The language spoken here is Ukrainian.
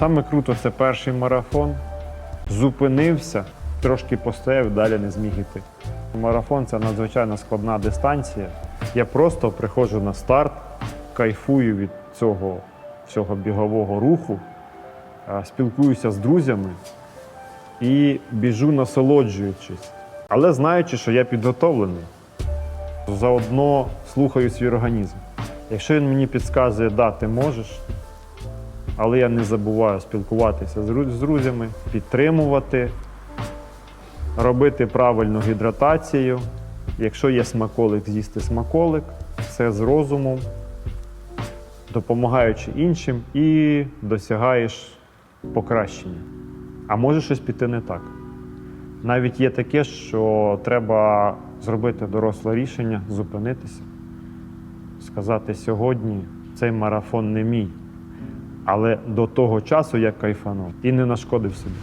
Саме круто це перший марафон. Зупинився, трошки постояв, далі не зміг іти. Марафон це надзвичайно складна дистанція. Я просто приходжу на старт, кайфую від цього всього бігового руху, спілкуюся з друзями і біжу насолоджуючись. Але знаючи, що я підготовлений, заодно слухаю свій організм. Якщо він мені підказує, да, ти можеш, але я не забуваю спілкуватися з друзями, підтримувати, робити правильну гідратацію. Якщо є смаколик, з'їсти смаколик, все з розумом, допомагаючи іншим, і досягаєш покращення. А може щось піти не так. Навіть є таке, що треба зробити доросле рішення, зупинитися, сказати сьогодні цей марафон не мій. Але до того часу я кайфанув і не нашкодив собі.